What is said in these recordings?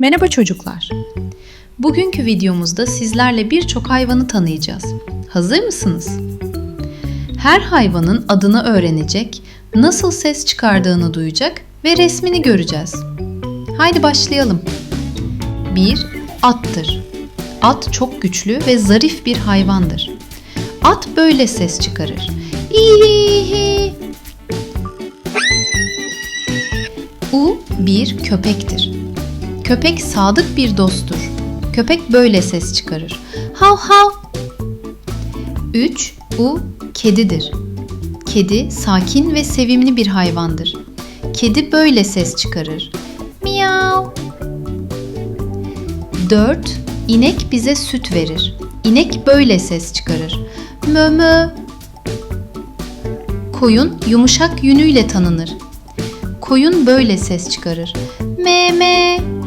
Merhaba çocuklar. Bugünkü videomuzda sizlerle birçok hayvanı tanıyacağız. Hazır mısınız? Her hayvanın adını öğrenecek, nasıl ses çıkardığını duyacak ve resmini göreceğiz. Haydi başlayalım. 1. Attır. At çok güçlü ve zarif bir hayvandır. At böyle ses çıkarır. U bir köpektir. Köpek sadık bir dosttur. Köpek böyle ses çıkarır. Hav hav. 3. U kedidir. Kedi sakin ve sevimli bir hayvandır. Kedi böyle ses çıkarır. Miyav. 4. İnek bize süt verir. İnek böyle ses çıkarır. Mö mö. Koyun yumuşak yünüyle tanınır. Koyun böyle ses çıkarır. Me me.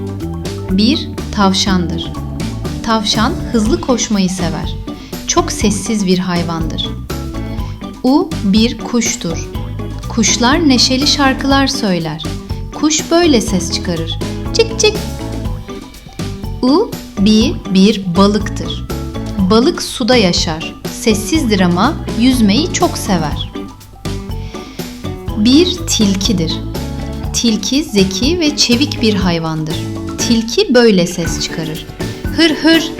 Bir tavşandır. Tavşan hızlı koşmayı sever. Çok sessiz bir hayvandır. U bir kuştur. Kuşlar neşeli şarkılar söyler. Kuş böyle ses çıkarır. Cik cik. U bir bir balıktır. Balık suda yaşar. Sessizdir ama yüzmeyi çok sever. Bir tilkidir. Tilki zeki ve çevik bir hayvandır. Tilki böyle ses çıkarır. Hır hır.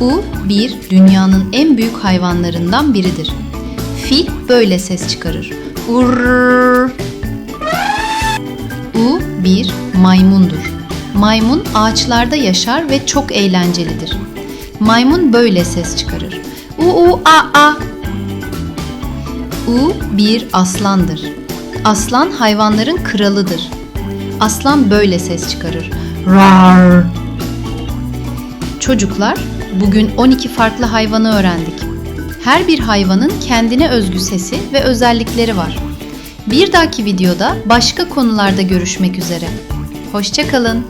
U bir dünyanın en büyük hayvanlarından biridir. Fil böyle ses çıkarır. Urr. U bir maymundur. Maymun ağaçlarda yaşar ve çok eğlencelidir. Maymun böyle ses çıkarır. U u a a. U bir aslandır. Aslan hayvanların kralıdır. Aslan böyle ses çıkarır. Rar. Çocuklar, bugün 12 farklı hayvanı öğrendik. Her bir hayvanın kendine özgü sesi ve özellikleri var. Bir dahaki videoda başka konularda görüşmek üzere. Hoşçakalın.